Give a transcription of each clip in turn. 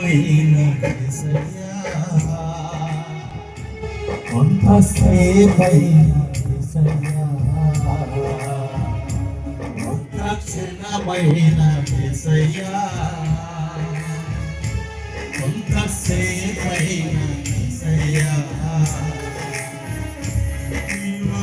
క్షణమైన క్షణమైన విసయ్యా కొంతసేపైన విసయ్యా నీవు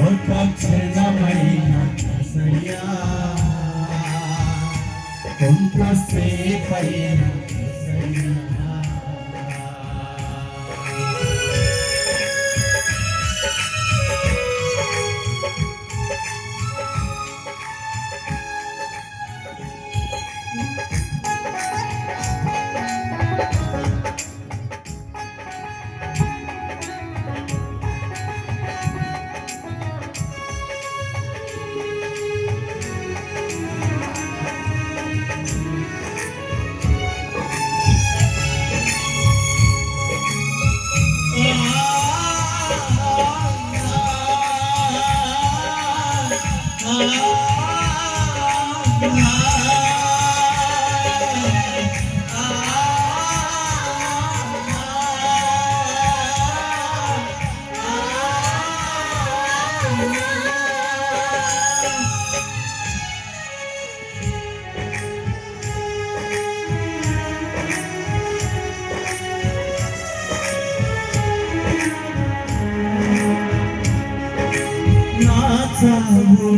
ఒక క్షణమైన సయ్యా కొంతసేపైన సయ్యా నా చావు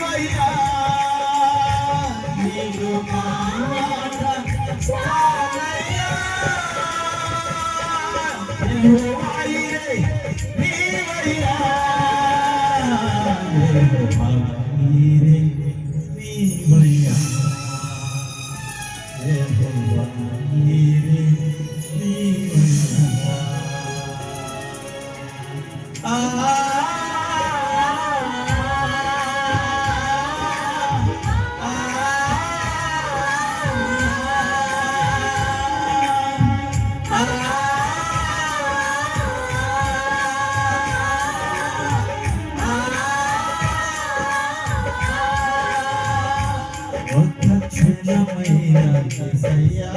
ভালো লাগে యేసయ్యా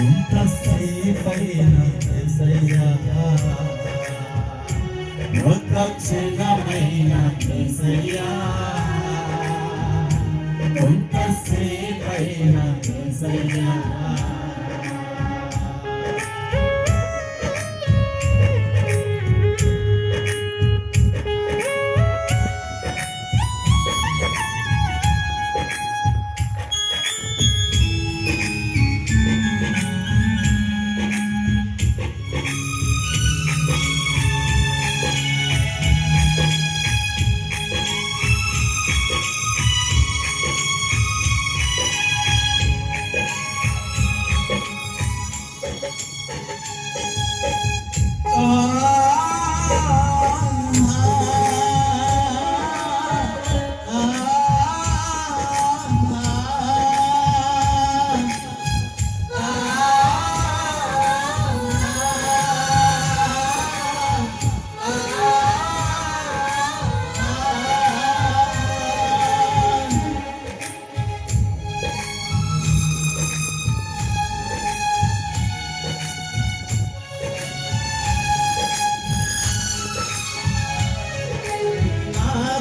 ఇంతసేపైన యేసయ్యా ఒక్క క్షణమైన యేసయ్యా on.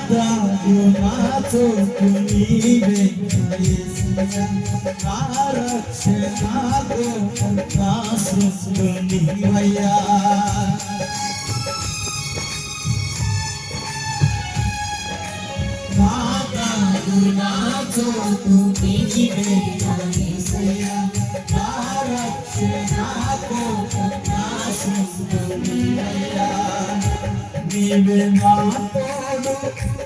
गुणाचो तुम्ही रक्षणागो सुनी वया माता गुणाचो तुम्ही वेया रक्षणागो सुनी वया निवे मातो yeah.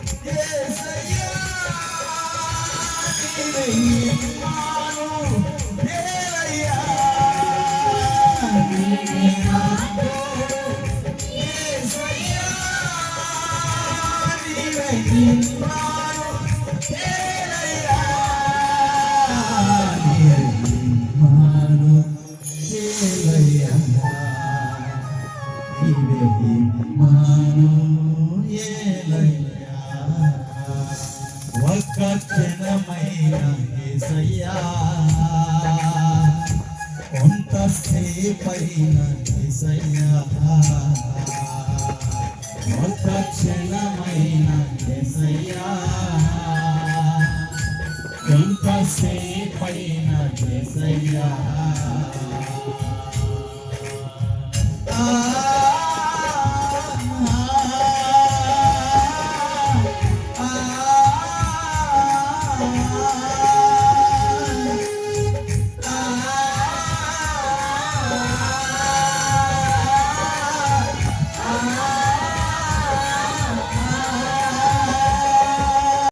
యేసయ్యా కొంతసేపైన యేసయ్యా ఒక్క క్షణమైన యేసయ్యా కొంతసేపైన యేసయ్యా ఆ